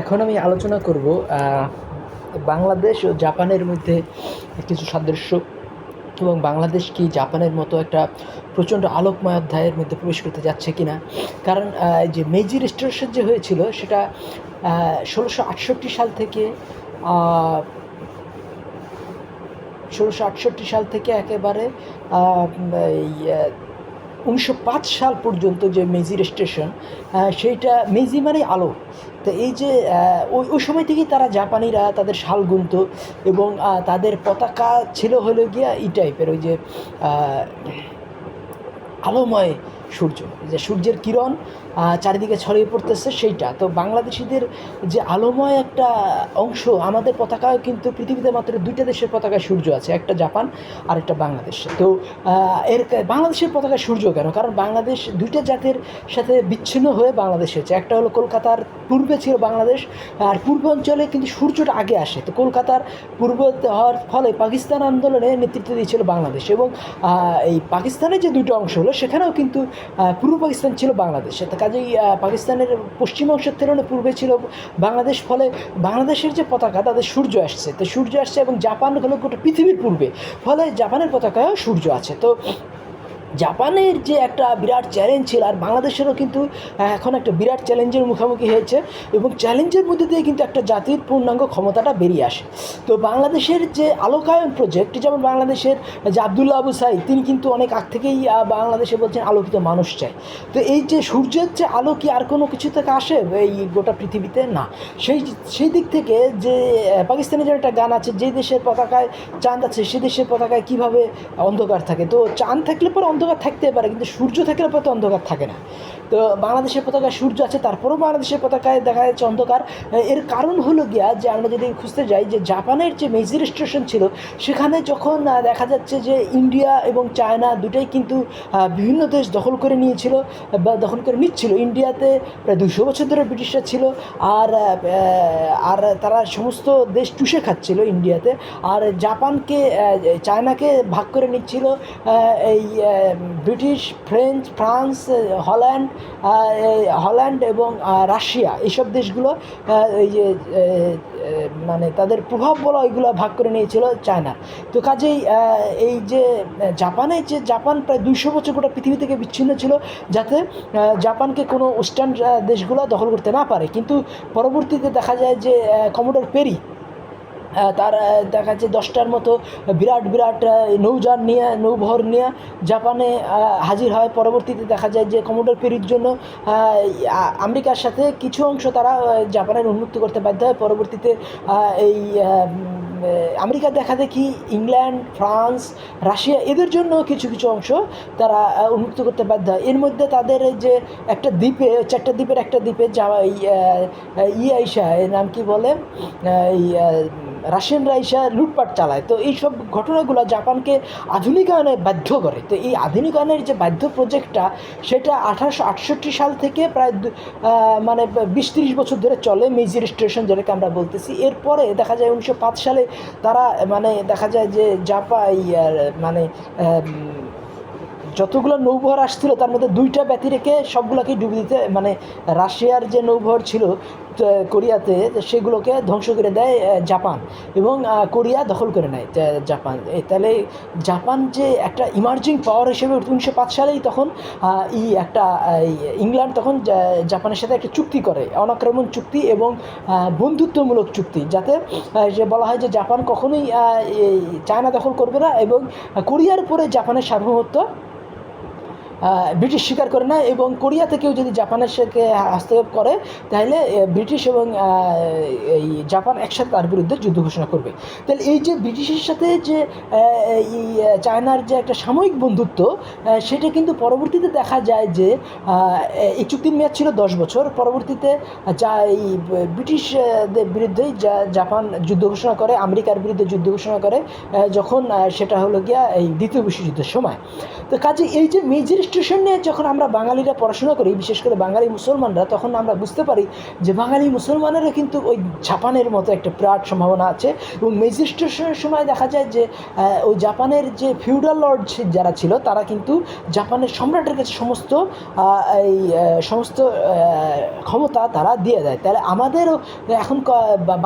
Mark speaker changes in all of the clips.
Speaker 1: এখন আমি আলোচনা করব বাংলাদেশ ও জাপানের মধ্যে কিছু সাদৃশ্য এবং বাংলাদেশ কি জাপানের মতো একটা প্রচণ্ড আলোকময় অধ্যায়ের মধ্যে প্রবেশ করতে যাচ্ছে কি না কারণ যে মেজি রেস্টোরেশন যে হয়েছিল, সেটা ষোলোশো আটষট্টি সাল থেকে ষোলোশো আটষট্টি সাল থেকে একেবারে উনিশশো পাঁচ সাল পর্যন্ত যে মেজির স্টেশন সেইটা মেজি মানে আলো। তো এই যে ওই ওই সময় থেকেই তারা জাপানিরা তাদের শাল গুনত এবং তাদের পতাকা ছিল হলো গিয়া এই টাইপের ওই যে আলোময় সূর্য। যে সূর্যের কিরণ চারিদিকে ছড়িয়ে পড়তেছে সেইটা। তো বাংলাদেশিদের যে আলোময় একটা অংশ, আমাদের পতাকায় কিন্তু পৃথিবীতে মাত্র দুইটা দেশের পতাকায় সূর্য আছে, একটা জাপান আর একটা বাংলাদেশ। তো এর বাংলাদেশের পতাকায় সূর্য কেন? কারণ বাংলাদেশ দুইটা জাতির সাথে বিচ্ছিন্ন হয়ে বাংলাদেশ হয়েছে। একটা হলো কলকাতার পূর্বে ছিল বাংলাদেশ, আর পূর্ব অঞ্চলে কিন্তু সূর্যটা আগে আসে। তো কলকাতার পূর্ব হওয়ার ফলে পাকিস্তান আন্দোলনে নেতৃত্ব দিয়েছিল বাংলাদেশ এবং এই পাকিস্তানের যে দুটো অংশ হলো, সেখানেও কিন্তু পূর্ব পাকিস্তান ছিল বাংলাদেশে। কাজেই পাকিস্তানের পশ্চিম অংশের তুলনায় পূর্বে ছিল বাংলাদেশ, ফলে বাংলাদেশের যে পতাকা তাদের সূর্য আসছে। তো সূর্য আসছে এবং জাপান হলো গোটা পৃথিবীর পূর্বে। ফলে জাপানের পতাকায়ও সূর্য আছে। তো জাপানের যে একটা বিরাট চ্যালেঞ্জ ছিল আর বাংলাদেশেরও কিন্তু এখন একটা বিরাট চ্যালেঞ্জের মুখোমুখি হয়েছে এবং চ্যালেঞ্জের মধ্যে দিয়ে কিন্তু একটা জাতির পূর্ণাঙ্গ ক্ষমতাটা বেরিয়ে আসে। তো বাংলাদেশের যে আলোকায়ন প্রজেক্ট যেমন বাংলাদেশের যে আবদুল্লা আবু সাইদ, তিনি কিন্তু অনেক আগ থেকেই বাংলাদেশে বলছেন আলোকিত মানুষ চাই। তো এই যে সূর্যের যে আলো কি আর কোনো কিছু থেকে আসে এই গোটা পৃথিবীতে? না। সেই সেই দিক থেকে যে পাকিস্তানের যে একটা গান আছে যে দেশের পতাকায় চাঁদ আছে সে দেশের পতাকায় কীভাবে অন্ধকার থাকে? তো চাঁদ থাকলে পরে অন্ধকার থাকতে পারে কিন্তু সূর্য থাকলে পরে তো অন্ধকার থাকে না। তো বাংলাদেশের পতাকায় সূর্য আছে, তারপরেও বাংলাদেশের পতাকায় দেখা যাচ্ছে অন্ধকার। এর কারণ হলো গিয়া যে আমরা যদি খুঁজতে যাই যে জাপানের যে মেজি স্টেশন ছিল, সেখানে যখন দেখা যাচ্ছে যে ইন্ডিয়া এবং চায়না দুটোই কিন্তু বিভিন্ন দেশ দখল করে নিয়েছিল বা দখল করে নিচ্ছিল। ইন্ডিয়াতে প্রায় দুশো বছর ধরে ব্রিটিশরা ছিল আর আর তারা সমস্ত দেশ চুষে খাচ্ছিল ইন্ডিয়াতে। আর জাপানকে চায়নাকে ভাগ করে নিচ্ছিল এই British, French, France Holland Holland এবং রাশিয়া এইসব দেশগুলো এই যে মানে তাদের প্রভাব বলা ওইগুলো ভাগ করে নিয়েছিল চায়না। তো কাজেই এই যে জাপানে যে জাপান প্রায় দুইশো বছর গোটা পৃথিবী থেকে বিচ্ছিন্ন ছিল যাতে জাপানকে কোনো ওয়েস্টার্ন দেশগুলো দখল করতে না পারে। কিন্তু পরবর্তীতে দেখা যায় যে কমোডর পেরি তার দেখা যাচ্ছে দশটার মতো বিরাট বিরাট নৌযান নিয়ে নৌবহর নিয়ে জাপানে হাজির হয়। পরবর্তীতে দেখা যায় যে কমোডর পেরির জন্য আমেরিকার সাথে কিছু অংশ তারা জাপানের উন্মুক্ত করতে বাধ্য হয়। পরবর্তীতে এই আমেরিকা দেখা দেখি ইংল্যান্ড ফ্রান্স রাশিয়া এদের জন্য কিছু কিছু অংশ তারা উন্মুক্ত করতে বাধ্য হয়। এর মধ্যে তাদের যে একটা দ্বীপে চারটা দ্বীপের একটা দ্বীপে যা এই আহ, ই আইসা নাম কি বলে? এই রাশিয়ানরা এসে লুটপাট চালায়। তো এইসব ঘটনাগুলো জাপানকে আধুনিকায়নে বাধ্য করে। তো এই আধুনিকায়নের যে বাধ্য প্রজেক্টটা সেটা আঠারোশো আটষট্টি সাল থেকে প্রায় মানে বিশ তিরিশ বছর ধরে চলে মেজি স্টেশন যেটাকে আমরা বলতেছি। এরপরে দেখা যায় উনিশশো পাঁচ সালে তারা মানে দেখা যায় যে জাপাই মানে যতগুলো নৌবহর আসছিল, তার মধ্যে দুইটা ব্যতি রেখে সবগুলোকেই ডুবে দিতে মানে রাশিয়ার যে নৌবহর ছিল কোরিয়াতে, সেগুলোকে ধ্বংস করে দেয় জাপান এবং কোরিয়া দখল করে নেয় জাপান। তাহলে জাপান যে একটা ইমার্জিং পাওয়ার হিসেবে উনিশশো পাঁচ সালেই তখন ই একটা ইংল্যান্ড তখন জাপানের সাথে একটা চুক্তি করে, অনাক্রমণ চুক্তি এবং বন্ধুত্বমূলক চুক্তি, যাতে যে বলা হয় যে জাপান কখনোই চায়না দখল করবে না এবং কোরিয়ার উপরে জাপানের সার্বভৌমত্ব ব্রিটিশ স্বীকার করে না এবং কোরিয়া থেকেও যদি জাপানের সাথে হস্তক্ষেপ করে, তাহলে ব্রিটিশ এবং এই জাপান একসাথে তার বিরুদ্ধে যুদ্ধ ঘোষণা করবে। তাহলে এই যে ব্রিটিশের সাথে যে এই চায়নার যে একটা সাময়িক বন্ধুত্ব সেটা কিন্তু পরবর্তীতে দেখা যায় যে এই চুক্তির মেয়াদ ছিল দশ বছর। পরবর্তীতে যা এই ব্রিটিশদের বিরুদ্ধেই যা জাপান যুদ্ধ ঘোষণা করে, আমেরিকার বিরুদ্ধে যুদ্ধ ঘোষণা করে যখন সেটা হলো গিয়া এই দ্বিতীয় বিশ্বযুদ্ধের সময়। তো কাজে এই যে মেজর স্টেশন নিয়ে যখন আমরা বাঙালিরা পড়াশোনা করি, বিশেষ করে বাঙালি মুসলমানরা, তখন আমরা বুঝতে পারি যে বাঙালি মুসলমানেরও কিন্তু ওই জাপানের মতো একটা প্রাট সম্ভাবনা আছে। এবং মেজি স্টেশনের সময় দেখা যায় যে ওই জাপানের যে ফিউডাল লর্ড যারা ছিল, তারা কিন্তু জাপানের সম্রাটের কাছে সমস্ত এই সমস্ত ক্ষমতা তারা দিয়ে দেয়। তাহলে আমাদেরও এখন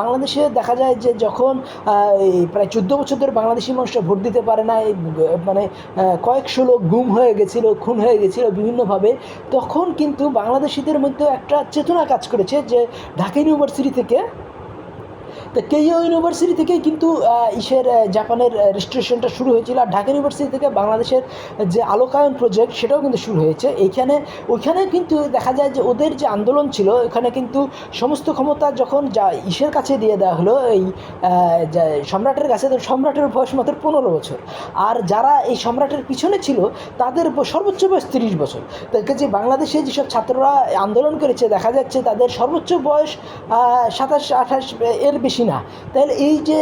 Speaker 1: বাংলাদেশে দেখা যায় যে যখন প্রায় চোদ্দ বছর ধরে বাংলাদেশি মানুষরা ভোট দিতে পারে না মানে কয়েকশো লোক গুম হয়ে গেছিল, খুন হয়ে গেছিল বিভিন্নভাবে, তখন কিন্তু বাংলাদেশিদের মধ্যে একটা চেতনা কাজ করেছে যে ঢাকা ইউনিভার্সিটি থেকে তো কেইও ইউনিভার্সিটি থেকেই কিন্তু ইসের জাপানের রেজিস্ট্রেশনটা শুরু হয়েছিল। আর ঢাকা ইউনিভার্সিটি থেকে বাংলাদেশের যে আলোকায়ন প্রজেক্ট সেটাও কিন্তু শুরু হয়েছে। এইখানে, ওইখানে কিন্তু দেখা যায় যে ওদের যে আন্দোলন ছিল ওখানে কিন্তু সমস্ত ক্ষমতা যখন যা ইসের কাছে দিয়ে দেওয়া হলো, এই সম্রাটের কাছে, তো সম্রাটের বয়স মাত্র পনেরো বছর। আর যারা এই সম্রাটের পিছনে ছিল, তাদের সর্বোচ্চ বয়স তিরিশ বছর। তো যে বাংলাদেশে যেসব ছাত্ররা আন্দোলন করেছে, দেখা যাচ্ছে তাদের সর্বোচ্চ বয়স সাতাশ, আঠাশ, এর বেশি না। তাহলে এই যে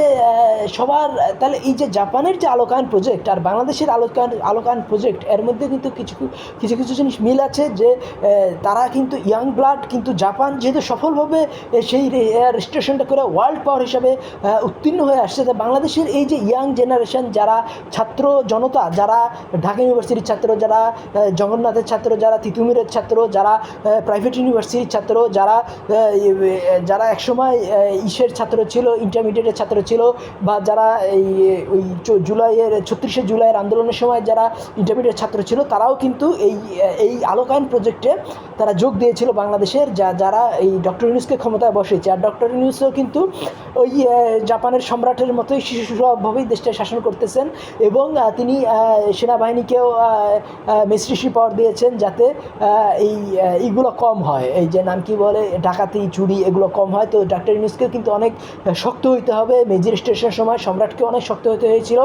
Speaker 1: সবার, তাহলে এই যে জাপানের যে আলোকায়ন প্রজেক্ট আর বাংলাদেশের আলোকায়ন আলোকায়ন প্রজেক্ট এর মধ্যে কিন্তু কিছু কিছু কিছু জিনিস মিল আছে যে তারা কিন্তু ইয়াং ব্লাড কিন্তু জাপান যেহেতু সফলভাবে সেই রেজিস্ট্রেশনটা করে ওয়ার্ল্ড পাওয়ার হিসাবে উত্তীর্ণ হয়ে আসছে, তো বাংলাদেশের এই যে ইয়াং জেনারেশন যারা ছাত্র জনতা, যারা ঢাকা ইউনিভার্সিটির ছাত্র, যারা জগন্নাথের ছাত্র, যারা তিতুমিরের ছাত্র, যারা প্রাইভেট ইউনিভার্সিটির ছাত্র, যারা যারা একসময় ইসের ছাত্র ছিল ইন্টারমিডিয়েটের ছাত্র ছিল বা যারা এই, ওই জুলাইয়ের, ছত্রিশে জুলাইয়ের আন্দোলনের সময় যারা ইন্টারমিডিয়েট ছাত্র ছিল, তারাও কিন্তু এই এই আলোকায়ন প্রজেক্টে তারা যোগ দিয়েছিল বাংলাদেশের, যা, যারা এই ডক্টর ইউনুসকে ক্ষমতায় বসেছে। আর ডক্টর ইউনুসও কিন্তু ওই জাপানের সম্রাটের মতোই শিশুসুলভভাবেই দেশটা শাসন করতেছেন এবং তিনি সেনাবাহিনীকেও মেসিসি পাওয়ার দিয়েছেন যাতে এই এইগুলো কম হয়। এই যে নাম কি বলে? ডাকাতি, চুরি, এগুলো কম হয়। তো ডক্টর ইউনুসকে কিন্তু অনেক শক্ত হইতে হবে। মেজির স্টেশনের সময় সম্রাটকে অনেক শক্ত হতে হয়েছিল।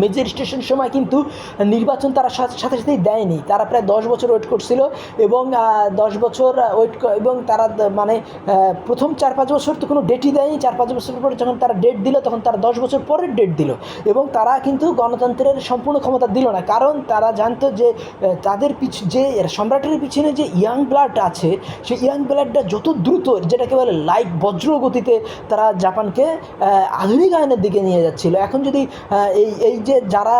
Speaker 1: মেজর স্টেশনের সময় কিন্তু নির্বাচন তারা সাথে সাথে সাথেই দেয়নি। তারা প্রায় দশ বছর ওয়েট করছিল এবং দশ বছর ওয়েট এবং তারা মানে প্রথম চার পাঁচ বছর তো কোনো ডেটই দেয়নি। চার পাঁচ বছর পরে যখন তারা ডেট দিল তখন তারা দশ বছর পরের ডেট দিল। এবং তারা কিন্তু গণতন্ত্রের সম্পূর্ণ ক্ষমতা দিল না। কারণ তারা জানতো যে তাদের পিছ যে সম্রাটের পিছনে যে ইয়াং ব্লাড আছে সেই ইয়াং ব্লাডটা যত দ্রুত যেটাকে বলে লাইট বজ্র গতিতে তারা জাপানকে আহ, আধুনিকায়নের দিকে নিয়ে যাচ্ছিল। এখন যদি এই এই যে যারা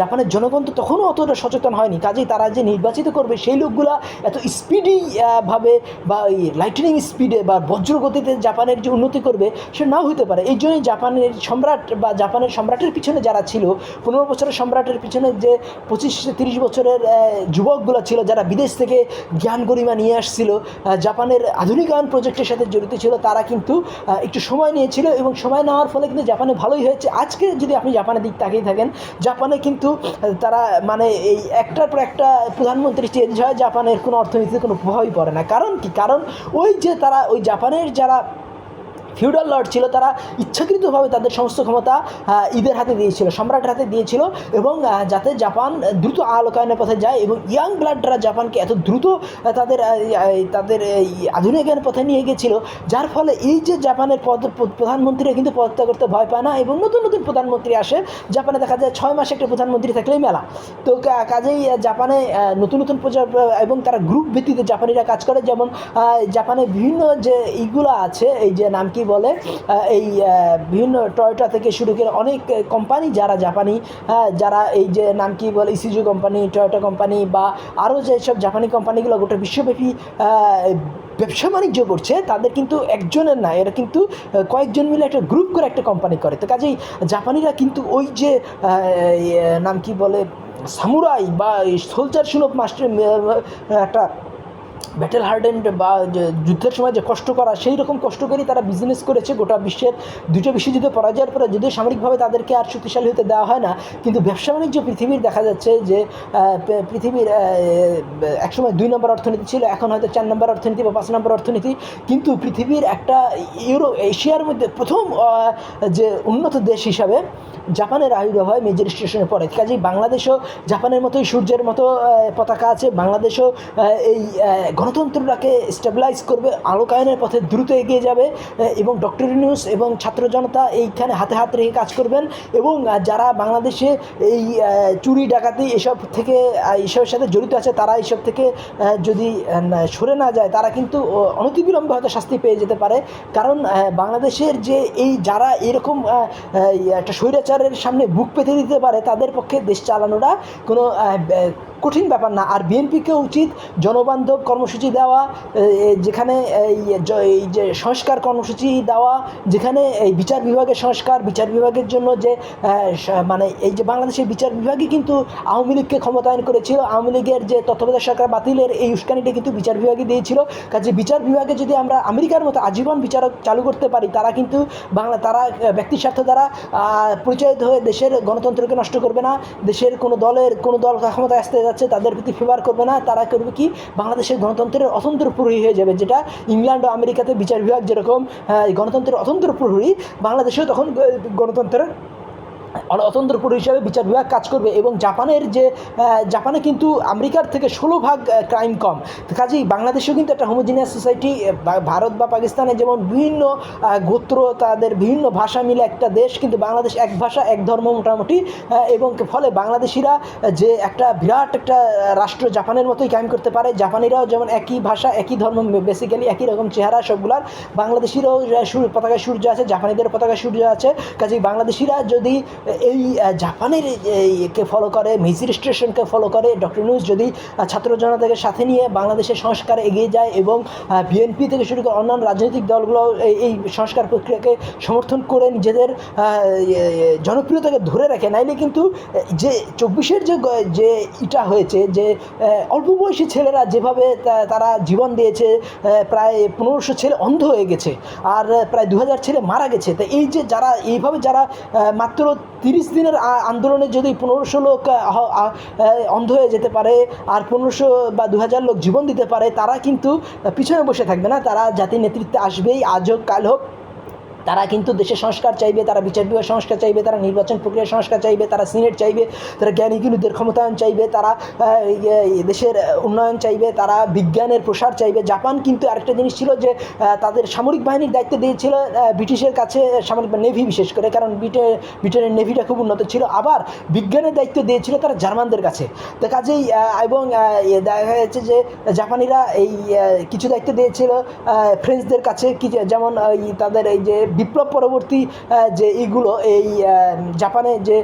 Speaker 1: জাপানের জনগণ তো তখনও অতটা সচেতন হয়নি। কাজেই তারা যে নির্বাচিত করবে সেই লোকগুলা এত স্পিডি ভাবে বা ওই লাইটনিং স্পিডে বা বজ্রগতিতে জাপানের যে উন্নতি করবে, সে নাও হতে পারে। এই জন্যই জাপানের সম্রাট বা জাপানের সম্রাটের পিছনে যারা ছিল, পনেরো বছরের সম্রাটের পিছনে যে পঁচিশ তিরিশ বছরের যুবকগুলো ছিল, যারা বিদেশ থেকে জ্ঞান গরিমা নিয়ে আসছিল জাপানের আধুনিকায়ন প্রজেক্টের সাথে জড়িত ছিল, তারা কিন্তু একটু সময় নিয়েছিল এবং সময় নেওয়ার ফলে কিন্তু জাপানে ভালোই হয়েছে। আজকে যদি আপনি জাপানের দিক তাকিয়ে থাকেন। জাপানে কিন্তু তারা মানে এই একটার পর একটা প্রধানমন্ত্রী চেঞ্জ হয়, জাপানের কোনো অর্থনীতিতে কোনো প্রভাবই পড়ে না। কারণ কি? কারণ ওই যে তারা, ওই জাপানের যারা ফিউডাল লর্ড ছিল, তারা ইচ্ছাকৃতভাবে তাদের সমস্ত ক্ষমতা ঈদের হাতে দিয়েছিল, সম্রাটের হাতে দিয়েছিল এবং যাতে জাপান দ্রুত আলোকায়নের পথে যায় এবং ইয়াং ব্লাডরা জাপানকে এত দ্রুত তাদের তাদের আধুনিকায়নের পথে নিয়ে গেছিল, যার ফলে এই যে জাপানের পদ প্রধানমন্ত্রীরা কিন্তু পদত্যাগ করতে ভয় পায় না এবং নতুন নতুন প্রধানমন্ত্রী আসে। জাপানে দেখা যায় ছয় মাসে একটা প্রধানমন্ত্রী থাকলেই মেলা। তো কাজেই জাপানে নতুন নতুন এবং তারা গ্রুপ ভিত্তিতে জাপানিরা কাজ করে, যেমন জাপানে বিভিন্ন যে ইগুলো আছে, এই যে নাম কি বলে এই বিভিন্ন টয়োটা থেকে শুরু করে অনেক কোম্পানি যারা জাপানি হ্যাঁ, যারা এই যে নাম কি বলে ইসিজু কোম্পানি টয়োটা কোম্পানি বা আরও যেসব জাপানি কোম্পানিগুলো গোটা বিশ্বব্যাপী ব্যবসা বাণিজ্য করছে তাদের কিন্তু একজনের না এরা কিন্তু কয়েকজন মিলে একটা গ্রুপ করে একটা কোম্পানি করে। তো কাজেই জাপানিরা কিন্তু ওই যে নাম কি বলে সামুরাই বা সোলজার সুলভ মাস্টার একটা ব্যাটেল হার্ডেন্ড বা যুদ্ধের সময় যে কষ্ট করা, সেই রকম কষ্ট করেই তারা বিজনেস করেছে গোটা বিশ্বের দুটো বিশ্বযুদ্ধে পরাজয়ের পরে। যদিও সামরিকভাবে তাদেরকে আর শক্তিশালী হতে দেওয়া হয় না, কিন্তু ব্যবসা বাণিজ্য পৃথিবীর দেখা যাচ্ছে যে পৃথিবীর একসময় দুই নম্বর অর্থনীতি ছিল, এখন হয়তো চার নম্বর অর্থনীতি বা পাঁচ নম্বর অর্থনীতি। কিন্তু পৃথিবীর একটা ইউরো, এশিয়ার মধ্যে প্রথম যে উন্নত দেশ হিসাবে জাপানের আবির্ভাব হয় মেজর স্টেশনের পরে। কাজেই বাংলাদেশও জাপানের মতোই সূর্যের মতো পতাকা আছে। বাংলাদেশও এই গণতন্ত্রটাকে স্টেবিলাইজ করবে আলোকায়নের পথে দ্রুত এগিয়ে যাবে এবং ডক্টর ইউনুস এবং ছাত্র জনতা এইখানে হাতে হাত রেখে কাজ করবেন। এবং যারা বাংলাদেশে এই চুরি ডাকাতি এসব থেকে এসবের সাথে জড়িত আছে তারা এইসব থেকে যদি সরে না যায় তারা কিন্তু অনতিবিলম্বে হয়তো শাস্তি পেয়ে যেতে পারে। কারণ বাংলাদেশের যে এই যারা এরকম একটা আহ, স্বৈরাচারের সামনে বুক পেতে দিতে পারে তাদের পক্ষে দেশ চালানোটা কোনো কঠিন ব্যাপার না। আর বিএনপিকে উচিত জনবান্ধব কর্মসূচি দেওয়া যেখানে এই যে সংস্কার কর্মসূচি দেওয়া যেখানে এই বিচার বিভাগের সংস্কার বিচার বিভাগের জন্য যে মানে এই যে বাংলাদেশের বিচার বিভাগই কিন্তু আওয়ামী লীগকে ক্ষমতায়ন করেছিল। আওয়ামী লীগের যে তত্ত্বাবধায়ক সরকার বাতিলের এই উস্কানিটা কিন্তু বিচার বিভাগই দিয়েছিল। কাজে বিচার বিভাগে যদি আমরা আমেরিকার মতো আজীবন বিচারক চালু করতে পারি তারা কিন্তু বাংলা তারা আহ, ব্যক্তির স্বার্থ দ্বারা পরিচালিত হয়ে দেশের গণতন্ত্রকে নষ্ট করবে না। দেশের কোনো দলের কোনো দল ক্ষমতায় আসতে যাচ্ছে তাদের প্রতি ফেভার করবে না তারা করবে কি? বাংলাদেশের গণতন্ত্রের অতন্ত্র প্রহরী হয়ে যাবে যেটা ইংল্যান্ড ও আমেরিকাতে বিচার বিভাগ যেরকম আহ, গণতন্ত্রের অতন্ত্র প্রহরী বাংলাদেশেও তখন গণতন্ত্রের অতন্ত্র পুরো হিসাবে বিচার বিভাগ কাজ করবে এবং জাপানের যে জাপানে কিন্তু আমেরিকার থেকে ষোলো ভাগ ক্রাইম কম। কাজেই বাংলাদেশেও কিন্তু একটা হোমোজিনিয়াস সোসাইটি ভারত বা পাকিস্তানে যেমন বিভিন্ন গোত্র, তাদের বিভিন্ন ভাষা মিলে একটা দেশ, কিন্তু বাংলাদেশ এক ভাষা, এক ধর্ম মোটামুটি এবং ফলে বাংলাদেশিরা যে একটা বিরাট একটা রাষ্ট্র জাপানের মতোই কায়েম করতে পারে। জাপানিরাও যেমন একই ভাষা, একই ধর্ম বেসিক্যালি একই রকম চেহারা সবগুলার। বাংলাদেশিরাও পতাকায় সূর্য আছে, জাপানিদের পতাকায় সূর্য আছে। কাজেই বাংলাদেশিরা যদি এই জাপানের কে ফলো করে, মেজির স্টেশনকে ফলো করে, ডক্টর নিউজ যদি ছাত্র জনতাকে সাথে নিয়ে বাংলাদেশের সংস্কার এগিয়ে যায় এবং বিএনপি থেকে শুরু করে অন্যান্য রাজনৈতিক দলগুলো এই সংস্কার প্রক্রিয়াকে সমর্থন করে নিজেদের জনপ্রিয়তাকে ধরে রাখে, নাইলে কিন্তু যে চব্বিশের যে যে ইটা হয়েছে, যে অল্প বয়সী ছেলেরা যেভাবে তারা জীবন দিয়েছে প্রায় পনেরোশো ছেলে অন্ধ হয়ে গেছে, আর, প্রায় দু হাজার ছেলে মারা গেছে, তো এই যে যারা, এইভাবে যারা মাত্র তিরিশ দিনের আন্দোলনে যদি পনেরোশো লোক অন্ধ হয়ে যেতে পারে, আর পনেরোশো বা দু হাজার লোক জীবন দিতে পারে, তারা কিন্তু পিছনে বসে থাকবে না। তারা জাতির নেতৃত্বে আসবেই আজ হোক কাল হোক। তারা কিন্তু দেশের সংস্কার চাইবে, তারা বিচার বিভাগ সংস্কার চাইবে, তারা নির্বাচন প্রক্রিয়া সংস্কার চাইবে, তারা সিনেট চাইবে, তারা জ্ঞানীগুলোদের ক্ষমতায়ন চাইবে, তারা দেশের উন্নয়ন চাইবে, তারা বিজ্ঞানের প্রসার চাইবে। জাপান কিন্তু আরেকটা জিনিস ছিল যে তাদের সামরিক বাহিনীর দায়িত্ব দিয়েছিল ব্রিটিশের কাছে সামরিক নেভি বিশেষ করে, কারণ ব্রিটেন ব্রিটেনের নেভিটা খুব উন্নত ছিল। আবার বিজ্ঞানের দায়িত্ব দিয়েছিল তারা জার্মানদের কাছে। তো কাজেই এবং দেখা যাচ্ছে যে, জাপানিরা এই কিছু দায়িত্ব দিয়েছিল ফ্রেঞ্চদের কাছে যেমন তাদের এই যে বিপ্লব পরবর্তী যে এইগুলো, এই জাপানে যে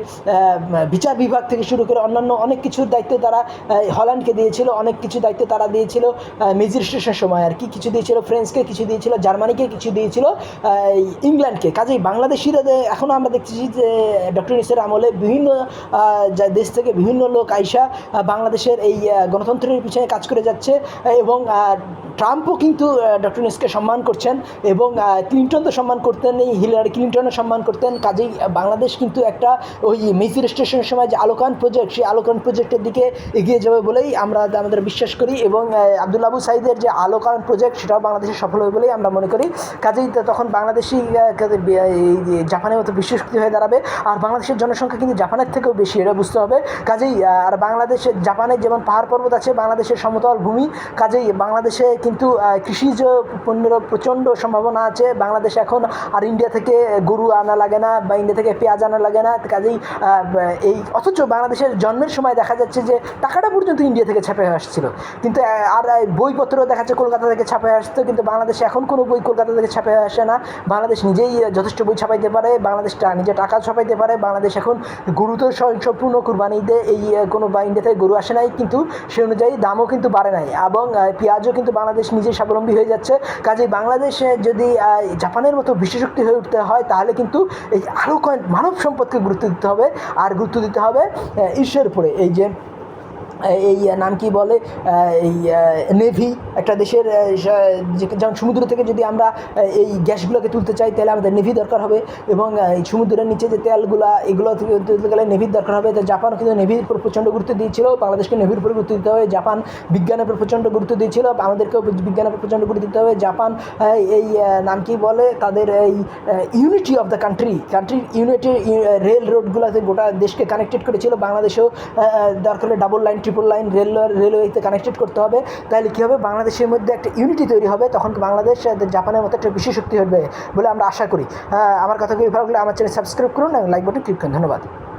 Speaker 1: বিচার বিভাগ থেকে শুরু করে অন্যান্য অনেক কিছুর দায়িত্ব তারা হল্যান্ডকে দিয়েছিল, অনেক কিছু দায়িত্ব তারা দিয়েছিল মেজির স্টেশনের সময় আর কি। কিছু দিয়েছিল ফ্রেঞ্চকে কিছু দিয়েছিল জার্মানিকে, কিছু দিয়েছিল ইংল্যান্ডকে। কাজেই বাংলাদেশিরা এখনও আমরা দেখছি যে, ডক্টর ইসের আমলে বিভিন্ন দেশ থেকে বিভিন্ন লোক আইসা বাংলাদেশের এই গণতন্ত্রের পিছনে কাজ করে যাচ্ছে, এবং ট্রাম্পও কিন্তু ডক্টর নিউজকে সম্মান করছেন, এবং ক্লিন্টন তো সম্মান করতেন এই হিলারি ক্লিন্টনও সম্মান করতেন। কাজেই বাংলাদেশ কিন্তু একটা ওই মেসি রেজিস্ট্রেশনের সময় যে আলোকান প্রজেক্ট সেই আলোকান প্রজেক্টের দিকে এগিয়ে যাবে বলেই আমরা আমাদের বিশ্বাস করি এবং আহ, আব্দুল আবু সাইদের যে আলোকান প্রজেক্ট সেটাও বাংলাদেশে সফল হবে বলেই আমরা মনে করি। কাজেই তখন বাংলাদেশি জাপানের মতো বিশ্বশক্তি হয়ে দাঁড়াবে। আর বাংলাদেশের জনসংখ্যা কিন্তু জাপানের থেকেও বেশি এটা বুঝতে হবে। কাজেই আর বাংলাদেশে জাপানের যেমন পাহাড় পর্বত আছে বাংলাদেশের সমতল ভূমি। কাজেই বাংলাদেশে কিন্তু কৃষিজ পণ্যেরও প্রচণ্ড সম্ভাবনা আছে। বাংলাদেশ এখন আর ইন্ডিয়া থেকে গরু আনা লাগে না বা ইন্ডিয়া থেকে পেঁয়াজ আনা লাগে না। কাজেই এই অথচ বাংলাদেশের জন্মের সময় দেখা যাচ্ছে যে টাকাটা পর্যন্ত ইন্ডিয়া থেকে ছাপে আসছিল। কিন্তু আর বইপত্র দেখা যাচ্ছে কলকাতা থেকে ছাপে আসতো কিন্তু বাংলাদেশে এখন কোনো বই কলকাতা থেকে ছাপে আসে না। বাংলাদেশ নিজেই যথেষ্ট বই ছাপাইতে পারে, বাংলাদেশটা নিজে টাকা ছাপাইতে পারে। বাংলাদেশ এখন গরু তো সম্পূর্ণ কুরবানি ঈদে এই কোনো বা ইন্ডিয়া থেকে গরু আসে নাই। কিন্তু সে অনুযায়ী দামও কিন্তু বাড়ে নাই এবং পেঁয়াজও কিন্তু বাংলাদেশ নিজেই স্বাবলম্বী হয়ে যাচ্ছে। কাজেই বাংলাদেশে যদি জাপানের মতো বিশ্বশক্তি হয়ে উঠতে হয়, তাহলে কিন্তু এই আরও কয়েক মানব সম্পদকে গুরুত্ব দিতে হবে, আর গুরুত্ব দিতে হবে ঈশ্বরের উপরে। এই যে এই নাম কি বলে? এই নেভি একটা দেশের যেমন সমুদ্র থেকে যদি আমরা এই গ্যাসগুলোকে তুলতে চাই, তাহলে আমাদের নেভি দরকার হবে। এবং এই সমুদ্রের নিচে যে তেলগুলা, এগুলো তুলতে গেলে নেভির দরকার হবে। তো জাপানও কিন্তু নেভির উপর প্রচণ্ড গুরুত্ব দিয়েছিল। বাংলাদেশকে নেভির উপর গুরুত্ব দিতে হবে। জাপান বিজ্ঞানের উপর প্রচণ্ড গুরুত্ব দিয়েছিল। আমাদেরকেও বিজ্ঞানের উপর প্রচণ্ড গুরুত্ব দিতে হবে। জাপান এই নাম কি বলে? তাদের, এই ইউনিটি অফ দ্য কান্ট্রি কান্ট্রির ইউনিটি রেল রোডগুলোতে গোটা দেশকে কানেক্টেড করেছিল। বাংলাদেশেও দরকার হলে double line triple line railway রেলওয়েতে connected করতে হবে। তাহলে কী হবে? বাংলাদেশের মধ্যে একটা ইউনিটি তৈরি হবে। তখন বাংলাদেশ জাপানের মতো একটা বিশেষ শক্তি হবে বলে আমরা আশা করি। আহ, আমার কথাগুলি ভালো লাগলে আমার চ্যানেল সাবস্ক্রাইব করুন এবং লাইক বাটন ক্লিক করুন। ধন্যবাদ।